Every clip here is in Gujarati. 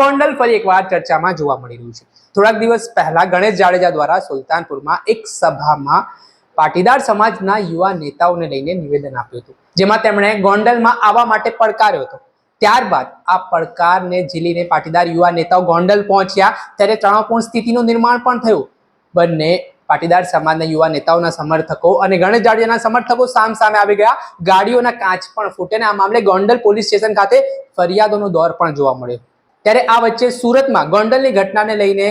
ગોંડલ ફરી એકવાર ચર્ચામાં જોવા મળી રહ્યું છે. થોડાક દિવસ પહેલા ગણેશ જાડેજા દ્વારા સુલતાનપુરમાં એક સભામાં પાટીદાર સમાજના યુવા નેતાઓને લઈને નિવેદન આપ્યું હતું, જેમાં તેમણે ગોંડલમાં આવવા માટે પડકાર્યો હતો. ત્યારબાદ આ પડકારને ઝીલીને પાટીદાર યુવા નેતાઓ ગોંડલ પહોંચ્યા, ત્યારે તણાવપૂર્ણ સ્થિતિનું નિર્માણ પણ થયું. બંને પાટીદાર સમાજના યુવા નેતાઓના સમર્થકો અને ગણેશ જાડેજાના સમર્થકો સામ સામે આવી ગયા. ગાડીઓના કાચ પણ ફૂટે અને આ મામલે ગોંડલ પોલીસ સ્ટેશન ખાતે ફરિયાદોનો દોર પણ જોવા મળ્યો. ત્યારે આ વચ્ચે સુરતમાં ગોંડલની ઘટનાને લઈને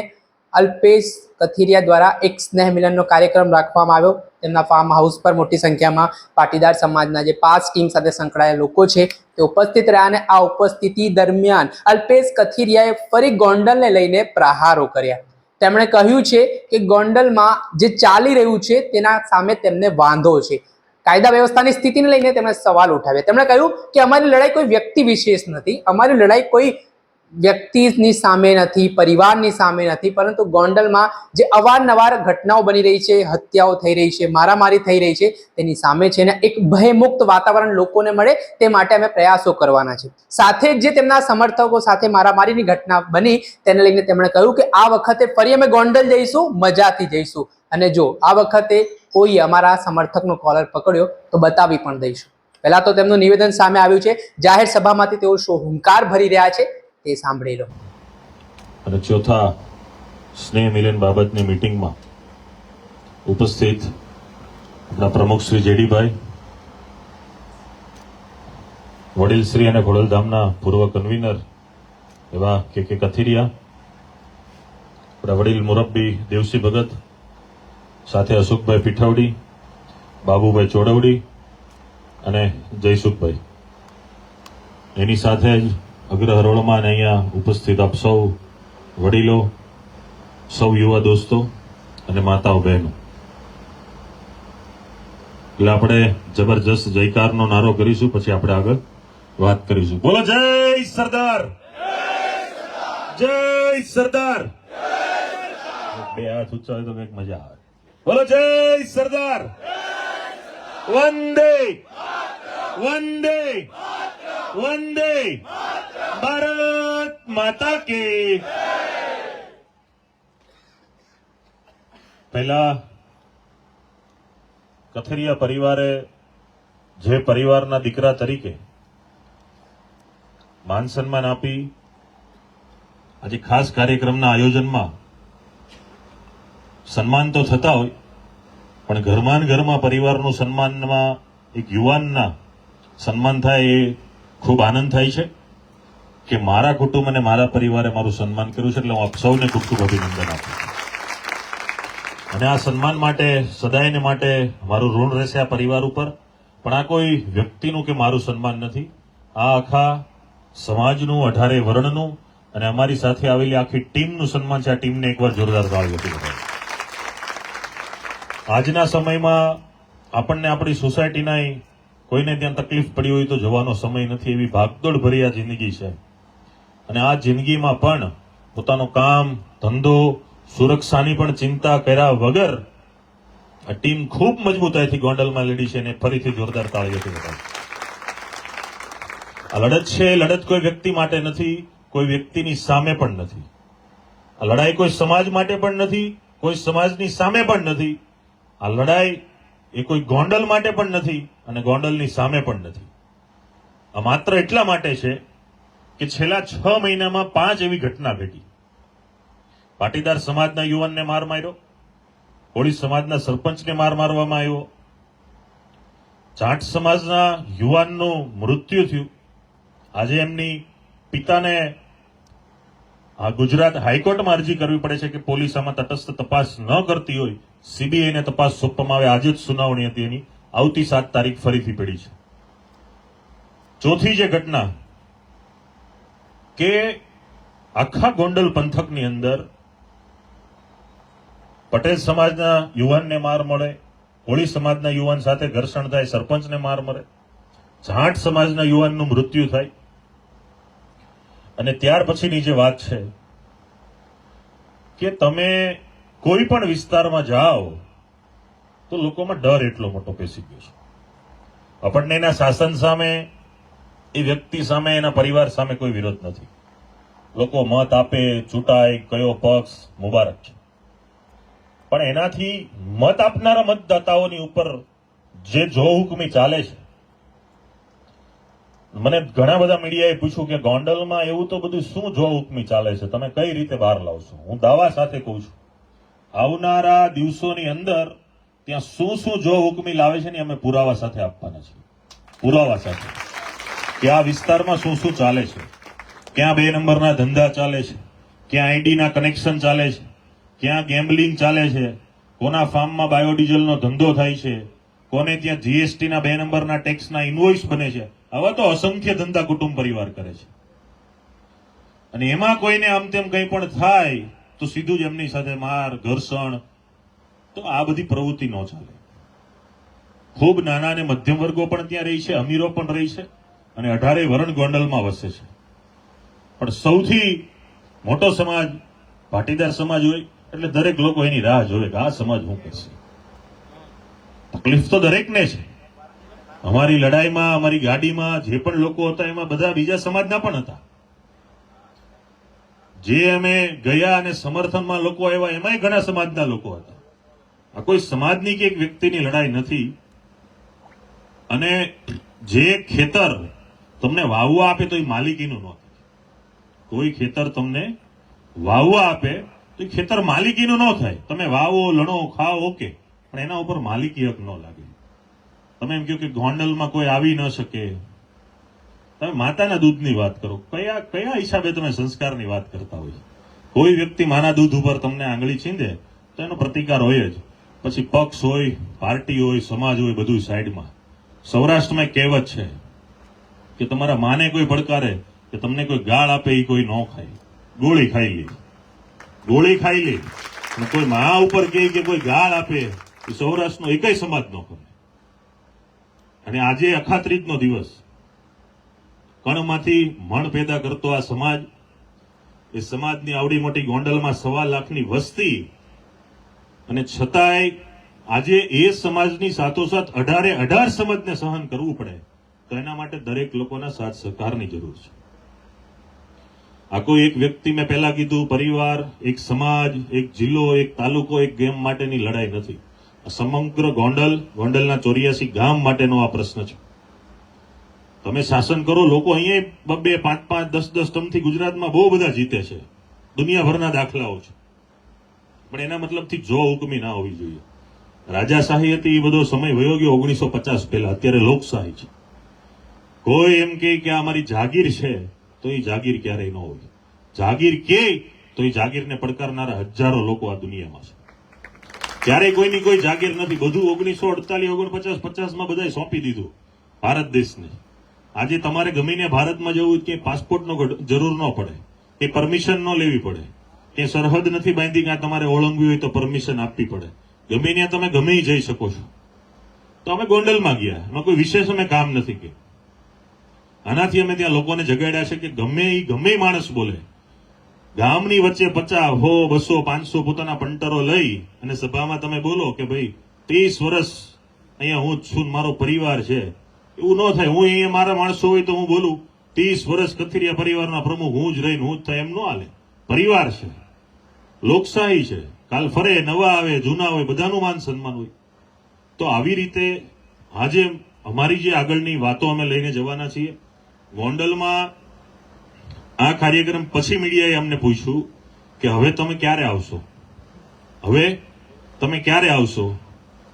અલ્પેશ કથિરિયા દ્વારા એક સ્નેહ મિલનનો કાર્યક્રમ રાખવામાં આવ્યો. તેમના ફાર્મ હાઉસ પર મોટી સંખ્યામાં પાટીદાર સમાજના જે પાસ સ્કીમ સાથે સંકળાયેલા લોકો છે, તે ઉપસ્થિત રહ્યા અને આ ઉપસ્થિતિ દરમિયાન અલ્પેશ કથિરિયાએ ફરી ગોંડલને લઈને પ્રહારો કર્યા. તેમણે કહ્યું છે કે ગોંડલમાં જે ચાલી રહ્યું છે, તેના સામે તેમને વાંધો છે. કાયદા વ્યવસ્થાની સ્થિતિને લઈને તેમણે સવાલ ઉઠાવ્યા. તેમણે કહ્યું કે અમારી લડાઈ કોઈ વ્યક્તિ વિશેષ નથી. અમારી લડાઈ કોઈ વ્યક્તિની સામે નથી, પરિવારની સામે નથી, પરંતુ ગોંડલમાં જે અવારનવાર ઘટનાઓ બની રહી છે, હત્યાઓ થઈ રહી છે, મારામારી થઈ રહી છે, તેની સામે છે ને એક ભયમુક્ત વાતાવરણ લોકોને મળે તે માટે અમે પ્રયાસો કરવાના છે. સાથે જ જે તેમના સમર્થકો સાથે મારામારીની ઘટના બની તેને લઈને તેમણે કહ્યું કે આ વખતે ફરી અમે ગોંડલ જઈશું, મજાથી જઈશું. અને જો આ વખતે કોઈ અમારા સમર્થકનો કોલર પકડ્યો તો બતાવી પણ દઈશું. પહેલાં તો તેમનું નિવેદન સામે આવ્યું છે, જાહેર સભામાંથી તેઓ શું હુંકાર ભરી રહ્યા છે તે સાંભળી અને ચોથા સ્નેહ મિલન બાબતની મિટિંગમાં ઉપસ્થિત આપણા પ્રમુખ શ્રી જેડીભાઈ વડીલ શ્રી અને ખોડલધામના પૂર્વ કન્વીનર એવા કે કે કથિરિયા, આપણા વડીલ મુરબ્બી દેવસી ભગત, સાથે અશોકભાઈ પીઠાવડી, બાબુભાઈ ચોડવડી અને જયસુખભાઈ. એની સાથે જ અગ્ર અને અહીંયા ઉપસ્થિત આપ સૌ વડીલો, સૌ યુવા દોસ્તો અને માતાઓ બહેનો. એટલે આપણે જબરજસ્ત જયકારનો નારો કરીશું, પછી આપણે આગળ વાત કરીશું. બોલો, જય સરદાર! જય સરદાર! બે હાથ ઉચ્ચાવે તો કંઈક મજા આવે. બોલો, જય સરદાર! વંદે! વંદે! વંદે! ભારત માતા કે પહેલા કથરિયા પરિવારે જે પરિવારના દીકરા તરીકે માન સન્માન આપી, આજે ખાસ કાર્યક્રમના આયોજનમાં સન્માન તો થતા હોય, પણ ઘરમાં ઘરમાં પરિવારનું સન્માનમાં એક યુવાનના સન્માન થાય એ ખૂબ આનંદ થાય છે. કે મારા કુટુંબ અને મારા પરિવારે મારું સન્માન કર્યું છે એટલે હું આપ સૌને ખૂબ ખૂબ અભિનંદન આપું અને આ સન્માન માટે સદાયને માટે મારું ઋણ રહેશે આ પરિવાર ઉપર, પણ આ કોઈ વ્યક્તિનું કે મારું સન્માન નથી. આ આખા સમાજનું, અઢારે વર્ણનું અને અમારી સાથે આવેલી આખી ટીમનું સન્માન છે. આ ટીમને એકવાર જોરદાર તાળીઓથી હતી આજના સમયમાં આપણને આપણી સોસાયટીના કોઈને ત્યાં તકલીફ પડી હોય તો જવાનો સમય નથી. એવી ભાગદોડ ભરી આ જિંદગી છે. અને આ જિંદગીમાં પણ પોતાનું કામ, ધંધો, સુરક્ષાની પણ ચિંતા કર્યા વગર આ ટીમ ખૂબ મજબૂતાઈથી ગોંડલમાં લડી છે અને ફરીથી જોરદાર તાળીઓથી બતાવી આ લડત છે, લડત કોઈ વ્યક્તિ માટે નથી, કોઈ વ્યક્તિની સામે પણ નથી. આ લડાઈ કોઈ સમાજ માટે પણ નથી, કોઈ સમાજની સામે પણ નથી. આ લડાઈ એ કોઈ ગોંડલ માટે પણ નથી અને ગોંડલની સામે પણ નથી. આ માત્ર એટલા માટે છે કે છેલ્લા છ મહિનામાં પાંચ એવી ઘટના ઘટી. પાટીદાર સમાજના યુવાનને માર માર્યો. કોળી સમાજના સરપંચને માર મારવામાં આવ્યો. જાટ સમાજના યુવાનનું મૃત્યુ થયું. આજે એમની પિતાને આ ગુજરાત હાઈકોર્ટમાં અરજી કરવી પડે છે કે પોલીસ આમાં તટસ્થ તપાસ ન કરતી હોય. સીબીઆઈને તપાસ સોંપવામાં આવે. આજે જ સુનાવણી હતી એની. આવતી સાત તારીખ ફરીથી પડી છે. ચોથી જે ઘટના કે આખા ગોંડલ પંથકની અંદર પટેલ સમાજના યુવાનને માર મળે, કોળી સમાજના યુવાન સાથે ઘર્ષણ થાય, સરપંચને માર મળે, જાટ સમાજના યુવાનનું મૃત્યુ થાય. અને ત્યાર પછીની જે વાત છે કે તમે કોઈ પણ વિસ્તારમાં જાઓ તો લોકોમાં ડર એટલો મોટો પેસી ગયો છે. આપણને એના શાસન સામે એ વ્યક્તિ સામે, એના પરિવાર સામે કોઈ વિરોધ નથી. લોકો મત આપે, ચૂંટાય, કયો પક્ષ, મુબારક છે. પણ એનાથી મત આપનારા મતદાતાઓની ઉપર જે જો હુકમી ચાલે છે, મને ઘણા બધા મીડિયાએ પૂછ્યું કે ગોંડલમાં એવું તો બધું શું જો હુકમી ચાલે છે? તમે કઈ રીતે બહાર લાવશો હું દાવા સાથે કહું છું. આવનારા દિવસોની અંદર ત્યાં શું શું જો હુકમી લાવે છે ને અમે પુરાવા સાથે આપવાના છે પુરાવા સાથે. કે આ વિસ્તારમાં શું શું ચાલે છે? ક્યાં બે નંબરના ધંધા ચાલે છે? ક્યાં આઈડીના કનેક્શન ચાલે છે? ક્યાં ગેમ્બલિંગ ચાલે છે? કોના ફાર્મમાં બાયોડીઝલનો ધંધો થાય છે? કોને ત્યાં જીએસટી ના બે નંબરના ટેક્સના ઇન્વોઇસ બને છે? આવા તો અસંખ્ય ધંધા કુટુંબ પરિવાર કરે છે. અને એમાં કોઈને આમ તેમ કંઈ પણ થાય, તો સીધું જ એમની સાથે માર, ઘર્ષણ, તો આ બધી પ્રવૃત્તિ ન ચાલે. ખૂબ નાના અને મધ્યમ વર્ગો પણ ત્યાં રહી છે, અમીરો પણ રહી છે. અને અઢારે વરણ ગોંડલમાં વસે છે. પણ સૌથી મોટો સમાજ પાટીદાર સમાજ હોય, એટલે દરેક લોકો એની રાહ જોવે કે આ સમાજ શું કરશે. તકલીફ તો દરેકને છે. અમારી લડાઈમાં, અમારી ગાડીમાં જે પણ લોકો હતા, એમાં બધા બીજા સમાજના પણ હતા. જે અમે ગયા અને સમર્થનમાં લોકો આવ્યા, એમાંય ઘણા સમાજના લોકો હતા. આ કોઈ સમાજની કે એક વ્યક્તિની લડાઈ નથી. અને જે ખેતર તમને વાવવા આપે તો એ માલિકીનું ન થાય. કોઈ ખેતર તમને વાવવા આપે તો એ ખેતર માલિકીનું ન થાય. તમે વાવો, લણો, ખાઓ, ઓકે. પણ એના ઉપર માલિકી હક ન લાગે. તમે એમ કહો કે ગોંડલમાં કોઈ આવી ન શકે. તમે માતાના દૂધની વાત કરો. કયા કયા હિસાબે તમે સંસ્કારની વાત કરતા હોય? કોઈ વ્યક્તિ માના દૂધ ઉપર તમને આંગળી છીંદે તો એનો પ્રતિકાર હોય જ. પછી પક્ષ હોય, પાર્ટી હોય, સમાજ હોય બધું સાઈડમાં. સૌરાષ્ટ્રમાં કહેવત છે કે તમારા માને કોઈ પડકારે કે તમને કોઈ ગાળ આપે એ કોઈ ન ખાય. ગોળી ખાઈ લે. ગોળી ખાઈ લે. કોઈ મા ઉપર કહે કે કોઈ ગાળ આપે એ સૌરાષ્ટ્રનો એકય સમાજ ન કરે. અને આજે અખાત્રીજનો દિવસ. કણમાંથી મણ પેદા કરતો આ સમાજ, એ સમાજની આવડી મોટી ગોંડલમાં સવા લાખની વસ્તી, અને છતાંય આજે એ સમાજની સાથોસાથ અઢારે અઢાર સમાજને સહન કરવું પડે. તો એના માટે દરેક લોકોના સાથ સહકારની જરૂર છે. આ કોઈ એક વ્યક્તિ મેં પહેલા કીધું, પરિવાર, એક સમાજ, એક જિલ્લો, એક તાલુકો, એક ગેમ માટેની લડાઈ નથી. સમગ્ર ગોંડલ, ગોંડલના ચોર્યાસી ગામ માટેનો આ પ્રશ્ન છે. તમે શાસન કરો, લોકો અહીંયા બબે પાંચ પાંચ દસ દસ ટર્મથી ગુજરાતમાં બહુ બધા જીતે છે. દુનિયાભરના દાખલાઓ છે. પણ એના મતલબથી જો હુકમી ના હોવી જોઈએ. રાજાશાહી હતી, એ બધો સમય વયો ગયો ઓગણીસો પચાસ પહેલા. અત્યારે લોકશાહી છે. કોઈ એમ કે અમારી જાગીર છે, તો એ જાગીર ક્યારેય ન હોય. જાગીર કે, તો એ જાગીરને પડકારનારા હજારો લોકો આ દુનિયામાં છે. ક્યારેય કોઈની કોઈ જાગીર નથી. બધું ઓગણીસો અડતાલીસ, ઓગણપચાસ, પચાસમાં બધાએ સોંપી દીધું. ભારત દેશને. આજે તમારે ગમીને ભારતમાં જવું કે પાસપોર્ટનો જરૂર ન પડે. એ પરમિશન ન લેવી પડે. કે સરહદ નથી બાંધી કે તમારે ઓળંગવી હોય તો પરમિશન આપવી પડે. ગમે ત્યાં તમે ગમે જઈ શકો છો. તો અમે ગોંડલમાં ગયા. એમાં કોઈ વિશેષ અમે કામ નથી કે. આનાથી અમે ત્યાં લોકોને જગાડ્યા છે કે ગમે એ ગમે માણસ બોલે. ગામની વચ્ચે પચાસ હો, બસો, પાંચસો પોતાના પંટરો લઈ અને સભામાં તમે બોલો કે ભાઈ, ત્રીસ વર્ષ અહીંયા હું છું મારો પરિવાર છે. એવું ન થાય. હું અહીંયા મારા માણસો હોય તો હું બોલું, ત્રીસ વર્ષ કથિરિયા પરિવારના પ્રમુખ, હું જ રહીને, હું જ થાય એમ ન હાલે. પરિવાર છે. લોકશાહી છે. કાલ ફરે, નવા આવે, જૂના હોય, બધાનું માન સન્માન હોય. તો આવી રીતે આજે અમારી જે આગળની વાતો અમે લઈને જવાના છીએ. ગોંડલમાં આ કાર્યક્રમ પછી મીડિયાએ અમને પૂછ્યું કે હવે તમે ક્યારે આવશો? હવે તમે ક્યારે આવશો?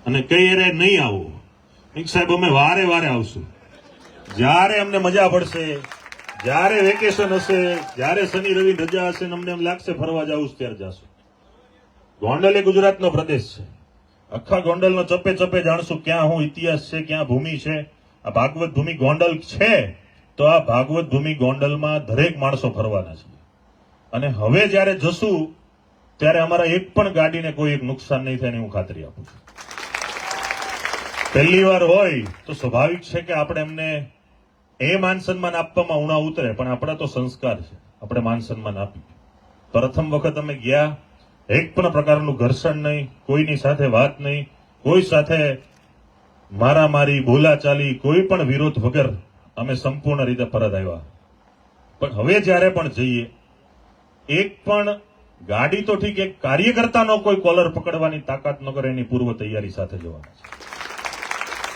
અને કઈ એરે નહીં આવો? સાહેબ, અમે વારે વારે આવશું. જ્યારે અમને મજા પડશે, જ્યારે વેકેશન હશે, જ્યારે શનિ રવિ રજા હશે ને અમને એમ લાગશે ફરવા જવું ત્યારે જાશું. ગોંડલ એ ગુજરાતનો પ્રદેશ છે. આખા ગોંડલનો ચપે ચપે જાણશું ક્યાં હું ઇતિહાસ છે, ક્યાં ભૂમિ છે. આ ભાગવત ભૂમિ ગોંડલ છે. તો આ ભાગવત ભૂમિ ગોંડલમાં દરેક માણસો ફરવાના છે. અને હવે જ્યારે જશું, ત્યારે અમારા એક પણ ગાડીને કોઈ નુકસાન નહીં થાય એની હું ખાતરી આપું છું. પહેલી વાર હોય તો સ્વાભાવિક છે કે આપણે એમને એ માન સન્માન આપવામાં ઉણા ઉતરે, પણ આપણા તો સંસ્કાર છે. આપણે માન સન્માન આપીએ. પ્રથમ વખત અમે ગયા, એક પણ પ્રકારનું ઘર્ષણ નહીં, કોઈની સાથે વાત નહીં, કોઈ સાથે મારામારી, બોલાચાલી, કોઈ પણ વિરોધ વગર અમે સંપૂર્ણ રીતે પરત આવ્યા. પણ હવે જ્યારે પણ જઈએ, એક પણ ગાડી તો ઠીક એક કાર્યકર્તાનો કોઈ કોલર પકડવાની તાકાત ન કરે એની પૂર્વ તૈયારી સાથે જવાના છે.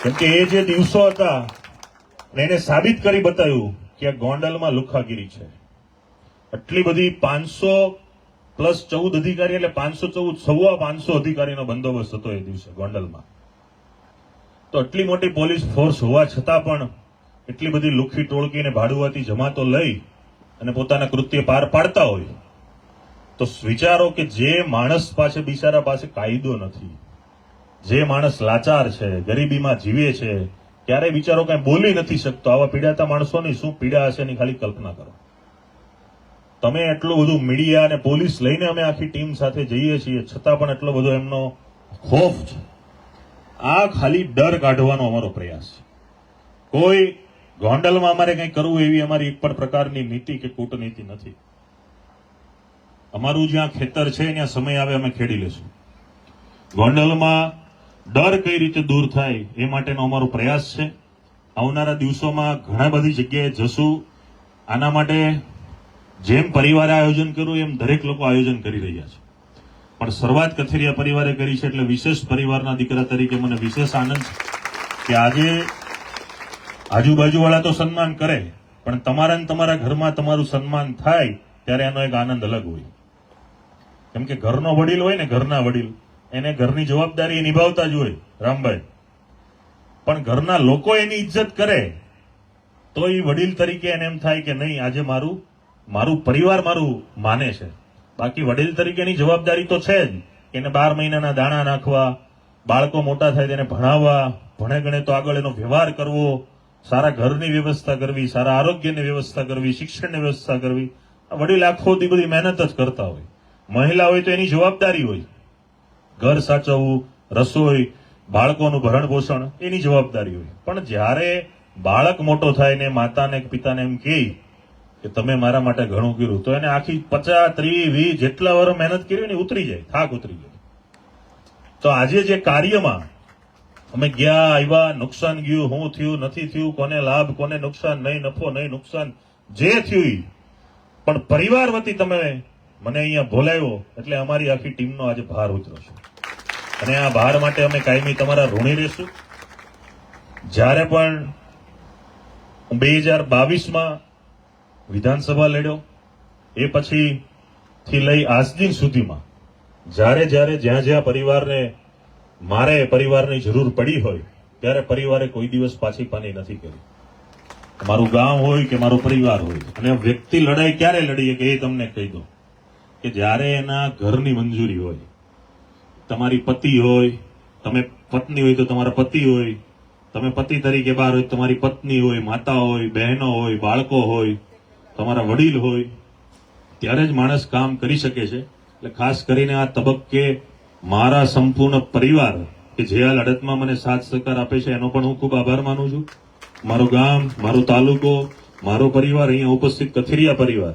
કેમ કે એ જે દિવસો હતા એને સાબિત કરી બતાવ્યું કે આ ગોંડલમાં લુખાગીરી છે. આટલી બધી પાંચસો પ્લસ ચૌદ અધિકારી, એટલે પાંચસો ચૌદ સવા પાંચસો અધિકારીનો બંદોબસ્ત હતો એ દિવસે ગોંડલમાં. તો આટલી મોટી પોલીસ ફોર્સ હોવા છતાં પણ એટલી બધી લુખી ટોળકીને ભાડુઆતી જમાતો લઈ અને પોતાના કૃત્ય પાર પાડતા હોય, તો વિચારો કે જે માણસ પાસે બિચારા પાસે કાયદો નથી, જે માણસ લાચાર છે, ગરીબીમાં જીવે છે, ક્યારેય બિચારો કઈ બોલી નથી શકતો. આવા પીડાતા માણસોની શું પીડા હશે એની ખાલી કલ્પના કરો. તમે એટલું બધું મીડિયા અને પોલીસ લઈને અમે આખી ટીમ સાથે જઈએ છીએ, છતાં પણ એટલો બધો એમનો ખોફ છે. આ ખાલી ડર કાઢવાનો અમારો પ્રયાસ છે. કોઈ ગોંડલમાં અમારે કંઈ કરવું એવી અમારી એક પણ પ્રકારની નીતિ કે કૂટનીતિ નથી. અમારું જ્યાં ખેતર છે, ત્યાં સમય આવે અમે ખેડી લેશું ગોંડલમાં ડર કઈ રીતે દૂર થાય એ માટેનો અમારો પ્રયાસ છે. આવનારા દિવસોમાં ઘણા બધી જગ્યાએ જશું. આના માટે જેમ પરિવારે આયોજન કર્યું, એમ દરેક લોકો આયોજન કરી રહ્યા છે. પણ શરૂઆત કથેરિયા પરિવારે કરી છે, એટલે વિશેષ પરિવારના દીકરા તરીકે મને વિશેષ આનંદ કે આજે આજુબાજુવાળા તો સન્માન કરે, પણ તમારા તમારા ઘરમાં તમારું સન્માન થાય ત્યારે એનો એક આનંદ અલગ હોય. કેમ કે ઘરનો વડીલ હોય ને ઘરના વડીલ, એને ઘરની જવાબદારી નિભાવતા જ હોય, રામભાઈ. પણ ઘરના લોકો એની ઇજ્જત કરે, તો એ વડીલ તરીકે એને એમ થાય કે નહીં, આજે મારું મારું પરિવાર મારું માને છે. બાકી વડીલ તરીકેની જવાબદારી તો છે જ. એને બાર મહિનાના દાણા નાખવા, બાળકો મોટા થાય તેને ભણાવવા, ભણે ગણે તો આગળ એનો વ્યવહાર કરવો સારા ઘરની વ્યવસ્થા કરવી, સારા આરોગ્યની વ્યવસ્થા કરવી, શિક્ષણની વ્યવસ્થા કરવી. આ વડીલ આખો દી બધી મહેનત જ કરતા હોય. મહિલા હોય તો એની જવાબદારી હોય. ઘર સાચવવું, રસોઈ, બાળકોનું ભરણ પોષણ, એની જવાબદારી હોય. પણ જ્યારે બાળક મોટો થાય ને માતાને પિતાને એમ કહે કે તમે મારા માટે ઘણું કર્યું, તો એને આખી પચાસ, ત્રીસ, વીસ જેટલા વર્ષ મહેનત કરી ને ઉતરી જાય, થાક ઉતરી જાય. તો આજે જે કાર્યમાં અમે ગયા આવ્યા નુકસાન ગયું શું થયું, નથી થયું, કોને લાભ, કોને નુકસાન, નહીં નફો, નહીં નુકસાન, જે થયું. પણ પરિવાર વતી તમે મને અહીંયા બોલાવ્યો, એટલે અમારી આખી ટીમનો આજે ભાર ઉતરો છે અને આ ભાર માટે અમે કાયમી તમારા ઋણી રહેશું જ્યારે પણ બે હજાર બાવીસમાં વિધાનસભા લડ્યો, એ પછીથી લઈ આજ દિન સુધીમાં, જ્યારે જ્યારે જ્યાં જ્યાં પરિવારને મારે પરિવારની જરૂર પડી હોય, ત્યારે પરિવારે કોઈ દિવસ પાછી પાની નથી કરી. મારું ગામ હોય કે મારો પરિવાર હોય, અને વ્યક્તિ લડાઈ ક્યારે લડીએ કે એ તમને કહી દો કે જ્યારે એના ઘરની મંજૂરી હોય, તમારી પતિ હોય, તમે પત્ની હોય તો તમારા પતિ હોય, તમે પતિ તરીકે બહાર હોય તમારી પત્ની હોય, માતા હોય, બહેનો હોય, બાળકો હોય, તમારા વડીલ હોય, ત્યારે જ માણસ કામ કરી શકે છે. એટલે ખાસ કરીને આ તબક્કે મારા સંપૂર્ણ પરિવાર કે જે આ લડતમાં મને સાથ સહકાર આપે છે, એનો પણ હું ખૂબ આભાર માનું છું. મારું ગામ, મારો તાલુકો, મારો પરિવાર અહીંયા ઉપસ્થિત, કથિરિયા પરિવાર.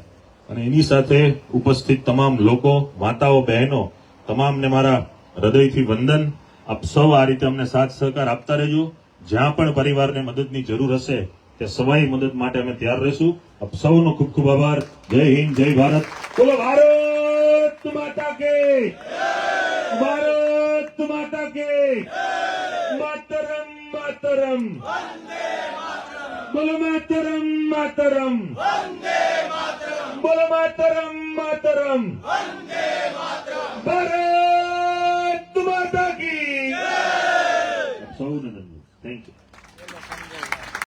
અને એની સાથે ઉપસ્થિત તમામ લોકો, માતાઓ, બહેનો, તમામને મારા હૃદયથી વંદન. આપ સૌ આ રીતે અમને સાથ સહકાર આપતા રહેજો. જ્યાં પણ પરિવારને મદદની જરૂર હશે તે સવાઈ મદદ માટે અમે તૈયાર રહીશું. આપ સૌનો ખૂબ ખૂબ આભાર. જય હિન્દ, જય ભારત. બોલો, ભારત માતા કે ભારત માતા કે માતરમ માતરમ. બોલો માતરમ માતરમ. બોલો માતરમ માતરમ. ભારત